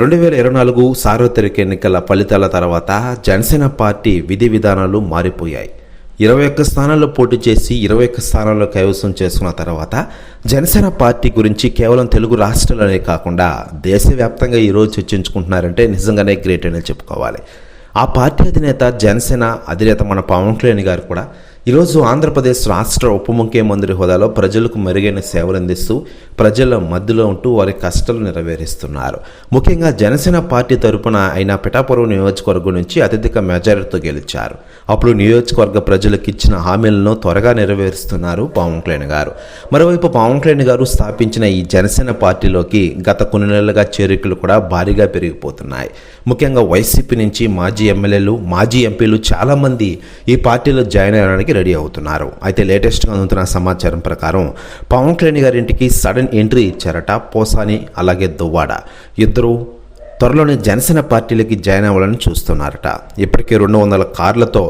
రెండు వేల ఇరవై నాలుగు సార్వత్రిక ఎన్నికల ఫలితాల తర్వాత జనసేన పార్టీ విధి విధానాలు మారిపోయాయి. ఇరవై ఒక్క స్థానాల్లో పోటీ చేసి ఇరవై ఒక్క స్థానాల్లో కైవసం చేసుకున్న తర్వాత జనసేన పార్టీ గురించి కేవలం తెలుగు రాష్ట్రాలనే కాకుండా దేశవ్యాప్తంగా ఈరోజు చర్చించుకుంటున్నారంటే నిజంగానే గ్రేట్ అని చెప్పుకోవాలి. ఆ పార్టీ అధినేత జనసేన అధినేత మన పవన్ కళ్యాణ్ గారు కూడా ఈరోజు ఆంధ్రప్రదేశ్ రాష్ట్ర ఉప ముఖ్యమంత్రి హోదాలో ప్రజలకు మెరుగైన సేవలు అందిస్తూ ప్రజల మధ్యలో ఉంటూ వారి కష్టాలు నెరవేరుస్తున్నారు. ముఖ్యంగా జనసేన పార్టీ తరపున ఆయన పిఠాపురం నియోజకవర్గం నుంచి అత్యధిక మెజారిటీతో గెలిచారు. అప్పుడు నియోజకవర్గ ప్రజలకు ఇచ్చిన హామీలను త్వరగా నెరవేరుస్తున్నారు పవన్ కళ్యాణ్ గారు. మరోవైపు పవన్ కళ్యాణ్ గారు స్థాపించిన ఈ జనసేన పార్టీలోకి గత కొన్ని నెలలుగా చేరికలు కూడా భారీగా పెరిగిపోతున్నాయి. ముఖ్యంగా వైసీపీ నుంచి మాజీ ఎమ్మెల్యేలు మాజీ ఎంపీలు చాలామంది ఈ పార్టీలో జాయిన్ అవ్వడానికి రెడీ అవుతున్నారు. అయితే లేటెస్ట్గా అందుతున్న సమాచారం ప్రకారం పవన్ కళ్యాణ్ గారింటికి సడన్ ఎంట్రీ ఇచ్చారట పోసాని అలాగే దువ్వాడ. ఇద్దరు త్వరలోనే జనసేన పార్టీలకి జాయిన్ అవ్వాలని చూస్తున్నారట. ఇప్పటికే రెండు వందల కార్లతో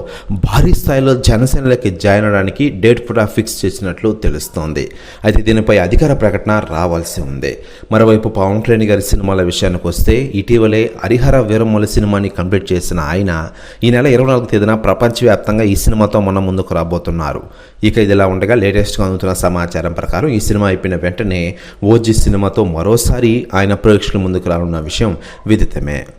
భారీ స్థాయిలో జనసేనలకి జాయిన్ అవడానికి డేట్ కూడా ఫిక్స్ చేసినట్లు తెలుస్తోంది. అయితే దీనిపై అధికార ప్రకటన రావాల్సి ఉంది. మరోవైపు పవన్ కళ్యాణ్ గారి సినిమాల విషయానికి వస్తే ఇటీవలే హరిహర వీరమూల సినిమాని కంప్లీట్ చేసిన ఆయన ఈ నెల ఇరవై నాలుగు తేదీన ప్రపంచవ్యాప్తంగా ఈ సినిమాతో మన ముందుకు రాబోతున్నారు. ఇక ఇదిలా ఉండగా లేటెస్ట్గా అందుతున్న సమాచారం ప్రకారం ఈ సినిమా అయిపోయిన వెంటనే ఓజీ సినిమాతో మరోసారి ఆయన ప్రేక్షకుల ముందుకు రానున్న విషయం Vidite me.